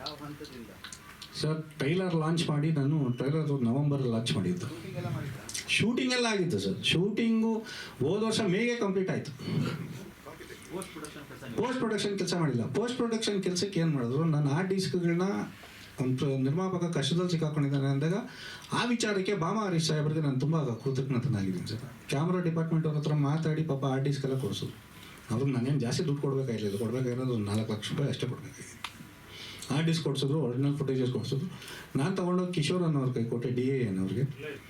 ಯಾವ ಹಂತದಿಂದ? Sir trailer launch ಮಾಡಿ ನಾನು ಟ್ರೈಲರ್ ನವಂಬರ್ ಲಾಂಚ್ ಮಾಡಿದ್ದು. ಶೂಟಿಂಗ್ ಎಲ್ಲ ಆಗಿತ್ತು ಸರ್ ಶೂಟಿಂಗು ಹೋದ ವರ್ಷ ಮೇಗೆ ಕಂಪ್ಲೀಟ್ ಆಯಿತು. ಪೋಸ್ಟ್ ಪ್ರೊಡಕ್ಷನ್ ಕೆಲಸ ಪೋಸ್ಟ್ ಪ್ರೊಡಕ್ಷನ್ ಕೆಲಸ ಮಾಡಿಲ್ಲ. ಪೋಸ್ಟ್ ಪ್ರೊಡಕ್ಷನ್ ಕೆಲಸಕ್ಕೆ ಏನು ಮಾಡಿದ್ರು ನಾನು ಆ ಡಿಸ್ಕ್ಗಳನ್ನ ಒಂದು ನಿರ್ಮಾಪಕ ಕಷ್ಟದಲ್ಲಿ ಸಿಕ್ಕಾಕೊಂಡಿದ್ದಾನೆ ಅಂದಾಗ ಆ ವಿಚಾರಕ್ಕೆ ಬಾಮ ಹರೀಶ್ ಸಾಹೇಬ್ರಿಗೆ ನಾನು ತುಂಬ ಕೃತಜ್ಞತನಾಗಿದ್ದೀನಿ ಸರ್ ಕ್ಯಾಮ್ರಾ ಡಿಪಾರ್ಟ್ಮೆಂಟ್ ಅವ್ರ ಹತ್ರ ಮಾತಾಡಿ ಪಾಪ ಆ ಡಿಸ್ಕೆಲ್ಲ ಕೊಡಿಸೋದು. ಅವ್ರಿಗೆ ನಾನೇನು ಜಾಸ್ತಿ ದುಡ್ಡು ಕೊಡಬೇಕಾಗಿಲ್ಲ ಕೊಡಬೇಕಾಗಿರೋದು ಒಂದು ನಾಲ್ಕು ಲಕ್ಷ ರೂಪಾಯಿ ಅಷ್ಟೇ ಕೊಡಬೇಕಾಗಿತ್ತು. ಆ ಡಿಸ್ಕ್ ಕೊಡಿಸಿದ್ರು ಒರಿಜಿನಲ್ ಫುಟೇಜಸ್ ಕೊಡಿಸಿದ್ರು. ನಾನು ತೊಗೊಂಡೋಗಿ ಕಿಶೋರ್ ಅನ್ನೋರ ಕೈ ಕೊಟ್ಟೆ ಡಿ ಎ ಅನ್ನೋರಿಗೆ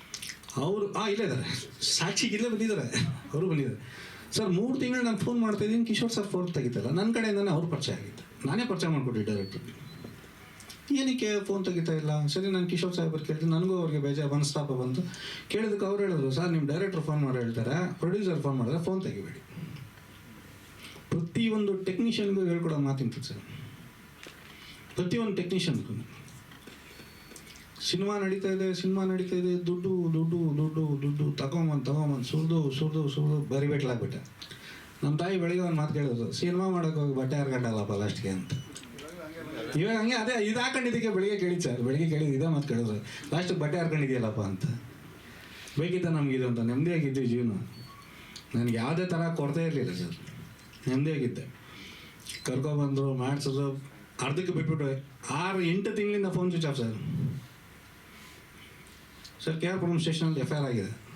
ಅವರು, ಆ, ಇಲ್ಲೇ ಇದ್ದಾರೆ ಸಾಕ್ಷಿಗೆ ಇಲ್ಲೇ ಬಂದಿದ್ದಾರೆ ಅವರು ಬಂದಿದ್ದಾರೆ ಸರ್, ಮೂರು ತಿಂಗಳು ನಾನು ಫೋನ್ ಮಾಡ್ತಾ ಇದ್ದೀನಿ, ಕಿಶೋರ್ ಸರ್ ಫೋನ್ ತೆಗಿತಲ್ಲ. ನನ್ನ ಕಡೆಯಿಂದನೇ ಅವ್ರು ಪರಿಚಯ ಆಗಿತ್ತು. ನಾನೇ ಪರಿಚಯ ಮಾಡಿಕೊಟ್ಟೆ ಡೈರೆಕ್ಟ್ ಏನಕ್ಕೆ ಫೋನ್ ತೆಗಿತಾ ಇಲ್ಲ? ಸರಿ, ನಾನು ಕಿಶೋರ್ ಸಾಹೇಬರು ಕೇಳಿದೆ ನನಗೂ ಅವ್ರಿಗೆ ಬೇಜಾರು ಮನಸ್ತಾಪ ಬಂತು. ಕೇಳಿದಕ್ಕೆ ಅವ್ರು ಹೇಳಿದ್ರು, ಸರ್ ನಿಮ್ಮ ಡೈರೆಕ್ಟರ್ ಫೋನ್ ಮಾಡಿ ಹೇಳ್ತಾರೆ. ಪ್ರೊಡ್ಯೂಸರ್ ಫೋನ್ ಮಾಡಿದ್ರೆ ಫೋನ್ ತೆಗಿಬೇಡಿ. ಪ್ರತಿಯೊಂದು ಟೆಕ್ನಿಷಿಯನ್ಗೂ ಹೇಳ್ಕೊಡೋ ಮಾತಿಂತ ಸರ್. ಪ್ರತಿಯೊಂದು ಟೆಕ್ನಿಷಿಯನ್ ಸಿನಿಮಾ ನಡೀತಾ ಇದೆ, ಸಿನಿಮಾ ನಡೀತಾ ಇದೆ, ದುಡ್ಡು ದುಡ್ಡು ದುಡ್ಡು ದುಡ್ಡು, ತಗೊಂಬಂದು ತಗೊಂಬಂದು, ಸುರಿದು ಸುರಿದು ಸುರಿದು ಬರಿಬೇಟ್ಲಾಗ್ಬಿಟ್ಟೆ ನಮ್ಮ ತಾಯಿ ಬೆಳಿಗ್ಗೆ ಒಂದು ಮಾತು ಕೇಳಿದ್ರು, ಸಿನಿಮಾ ಮಾಡೋಕೆ ಹೋಗಿ ಬಟ್ಟೆ ಹರ್ಕೊಂಡಲ್ಲಪ್ಪ ಲಾಸ್ಟ್ಗೆ ಅಂತ. ಇವಾಗ ಹಂಗೆ ಅದೇ, ಇದು ಹಾಕೊಂಡಿದ್ದಕ್ಕೆ ಬೆಳಿಗ್ಗೆ ಕೇಳಿದ್ದು ಸರ್ ಬೆಳಿಗ್ಗೆ ಕೇಳಿದ್ದು ಇದೇ ಮಾತು ಕೇಳಿದ್ರು ಲಾಸ್ಟಿಗೆ ಬಟ್ಟೆ ಹರ್ಕೊಂಡಿದೆಯಲ್ಲಪ್ಪ ಅಂತ. ಬೆಳಿತ್ತ ನಮ್ಗೆ ಇದು ಅಂತ ನೆಮ್ಮದಿಯಾಗಿದ್ದು ಜೀವನ. ನನಗೆ ಯಾವುದೇ ಥರ ಕೊರತೆ ಇರಲಿಲ್ಲ ಸರ್ ನೆಮ್ಮದಿಯಾಗಿದ್ದೆ. ಕರ್ಕೊಬಂದರು ಮಾಡಿಸಿದ್ರು ಅರ್ಧಕ್ಕೆ ಬಿಟ್ಬಿಟ್ರೆ. ಆರು, ಎಂಟು ತಿಂಗಳಿಂದ phone switch off sir. Sir, K R Puram ಸ್ಟೇಷನಲ್ಲಿ F I R ಆಗಿದೆ.